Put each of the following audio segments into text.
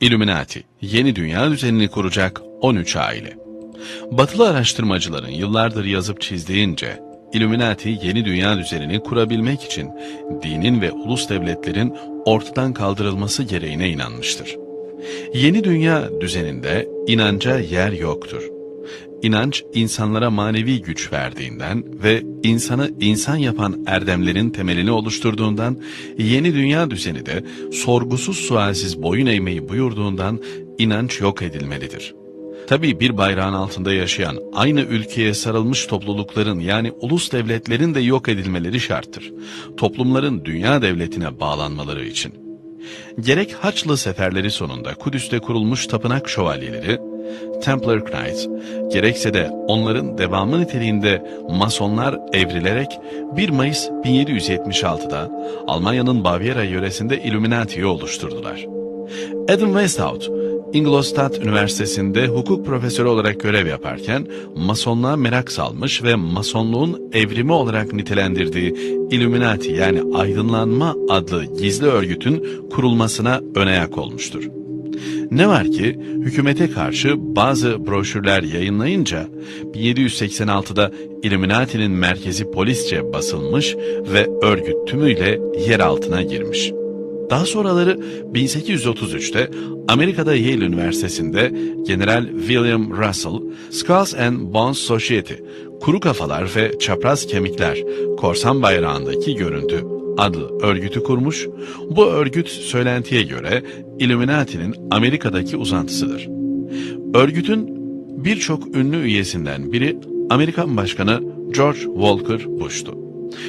Illuminati, yeni dünya düzenini kuracak 13 aile. Batılı araştırmacıların yıllardır yazıp çizdiğince, Illuminati yeni dünya düzenini kurabilmek için dinin ve ulus devletlerin ortadan kaldırılması gereğine inanmıştır. Yeni dünya düzeninde inanca yer yoktur. İnanç insanlara manevi güç verdiğinden ve insanı insan yapan erdemlerin temelini oluşturduğundan yeni dünya düzeni de sorgusuz sualsiz boyun eğmeyi buyurduğundan inanç yok edilmelidir. Tabii bir bayrağın altında yaşayan aynı ülkeye sarılmış toplulukların yani ulus devletlerin de yok edilmeleri şarttır. Toplumların dünya devletine bağlanmaları için. Gerek Haçlı seferleri sonunda Kudüs'te kurulmuş tapınak şövalyeleri, Templar Knights, gerekse de onların devamı niteliğinde Masonlar evrilerek 1 Mayıs 1776'da Almanya'nın Bavyera yöresinde Illuminati'yi oluşturdular. Adam Weishaupt, Ingolstadt Üniversitesi'nde hukuk profesörü olarak görev yaparken Masonluğa merak salmış ve Masonluğun evrimi olarak nitelendirdiği Illuminati yani Aydınlanma adlı gizli örgütün kurulmasına önayak olmuştur. Ne var ki hükümete karşı bazı broşürler yayınlayınca 1786'da Illuminati'nin merkezi polisçe basılmış ve örgüt tümüyle yer altına girmiş. Daha sonraları 1833'te Amerika'da Yale Üniversitesi'nde General William Russell, Skulls and Bones Society, Kuru Kafalar ve Çapraz Kemikler, Korsan Bayrağındaki Görüntü adlı örgütü kurmuş. Bu örgüt söylentiye göre Illuminati'nin Amerika'daki uzantısıdır. Örgütün birçok ünlü üyesinden biri Amerikan Başkanı George Walker Bush'tu.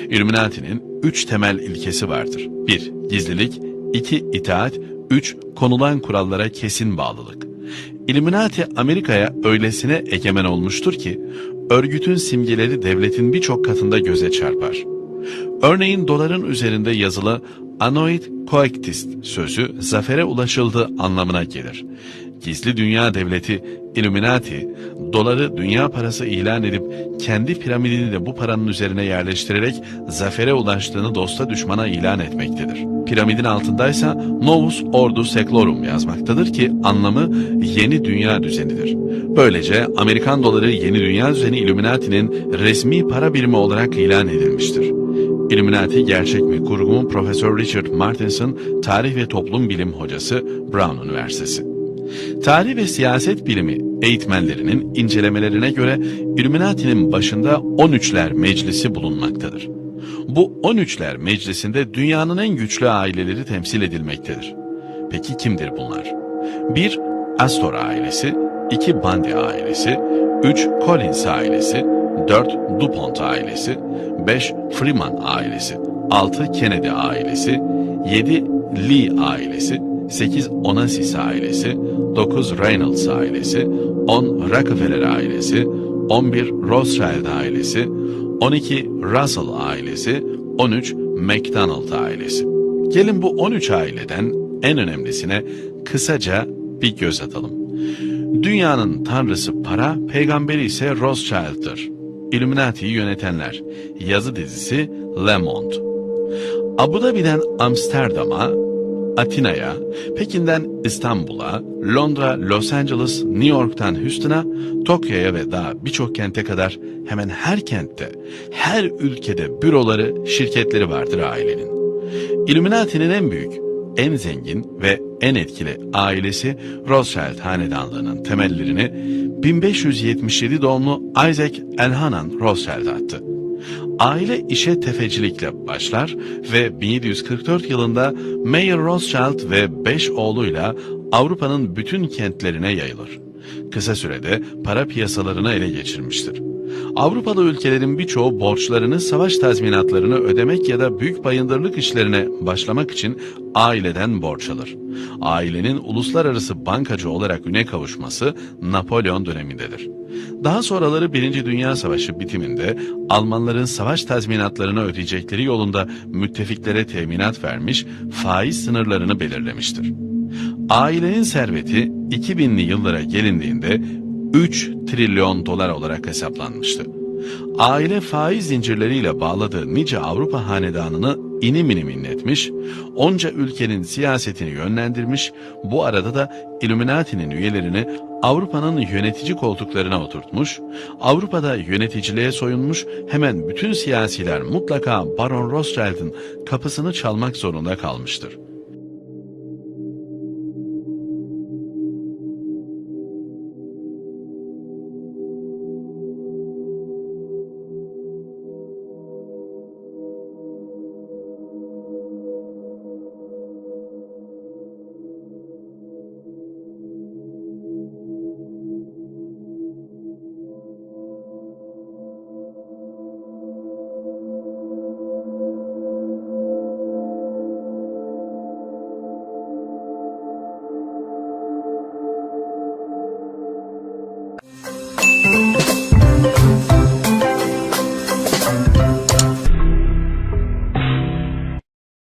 Illuminati'nin üç temel ilkesi vardır. 1. Gizlilik 2. itaat 3. Konulan kurallara kesin bağlılık. Illuminati Amerika'ya öylesine egemen olmuştur ki, örgütün simgeleri devletin birçok katında göze çarpar. Örneğin doların üzerinde yazılı Anoid Coectist sözü zafere ulaşıldı anlamına gelir. Gizli dünya devleti Illuminati, doları dünya parası ilan edip kendi piramidini de bu paranın üzerine yerleştirerek zafere ulaştığını dosta düşmana ilan etmektedir. Piramidin altındaysa Novus Ordo Seclorum yazmaktadır ki anlamı yeni dünya düzenidir. Böylece Amerikan doları yeni dünya düzeni Illuminati'nin resmi para birimi olarak ilan edilmiştir. Illuminati gerçek mi kurgu mu Profesör Richard Martinson tarih ve toplum bilim hocası Brown Üniversitesi. Tarih ve siyaset bilimi eğitmenlerinin incelemelerine göre Illuminati'nin başında 13'ler meclisi bulunmaktadır. Bu 13'ler meclisinde dünyanın en güçlü aileleri temsil edilmektedir. Peki kimdir bunlar? 1. Astor ailesi, 2. Bundy ailesi, 3. Collins ailesi, 4. DuPont ailesi, 5. Freeman ailesi, 6. Kennedy ailesi, 7. Lee ailesi, 8 Onassis ailesi, 9 Reynolds ailesi, 10 Rockefeller ailesi, 11 Rothschild ailesi, 12 Russell ailesi, 13 McDonald ailesi. Gelin bu 13 aileden en önemlisine kısaca bir göz atalım. Dünyanın tanrısı para, peygamberi ise Rothschild'dır. Illuminati'yi yönetenler. Yazı dizisi Le Monde. Abu Dhabi'den Amsterdam'a, Atina'ya, Pekin'den İstanbul'a, Londra, Los Angeles, New York'tan Houston'a, Tokyo'ya ve daha birçok kente kadar hemen her kentte, her ülkede büroları, şirketleri vardır ailenin. Illuminati'nin en büyük, en zengin ve en etkili ailesi Rothschild hanedanlığının temellerini 1577 doğumlu Isaac Elhanan Rothschild attı. Aile işe tefecilikle başlar ve 1744 yılında Mayer Rothschild ve beş oğluyla Avrupa'nın bütün kentlerine yayılır. Kısa sürede para piyasalarını ele geçirmiştir. Avrupalı ülkelerin birçoğu borçlarını, savaş tazminatlarını ödemek ya da büyük bayındırlık işlerine başlamak için aileden borç alır. Ailenin uluslararası bankacı olarak üne kavuşması Napolyon dönemindedir. Daha sonraları Birinci Dünya Savaşı bitiminde Almanların savaş tazminatlarını ödeyecekleri yolunda müttefiklere teminat vermiş, faiz sınırlarını belirlemiştir. Ailenin serveti 2000'li yıllara gelindiğinde 3 trilyon dolar olarak hesaplanmıştı. Aile faiz zincirleriyle bağladığı nice Avrupa hanedanını inim inim inletmiş, onca ülkenin siyasetini yönlendirmiş, bu arada da Illuminati'nin üyelerini Avrupa'nın yönetici koltuklarına oturtmuş, Avrupa'da yöneticiliğe soyunmuş, hemen bütün siyasiler mutlaka Baron Rothschild'in kapısını çalmak zorunda kalmıştır.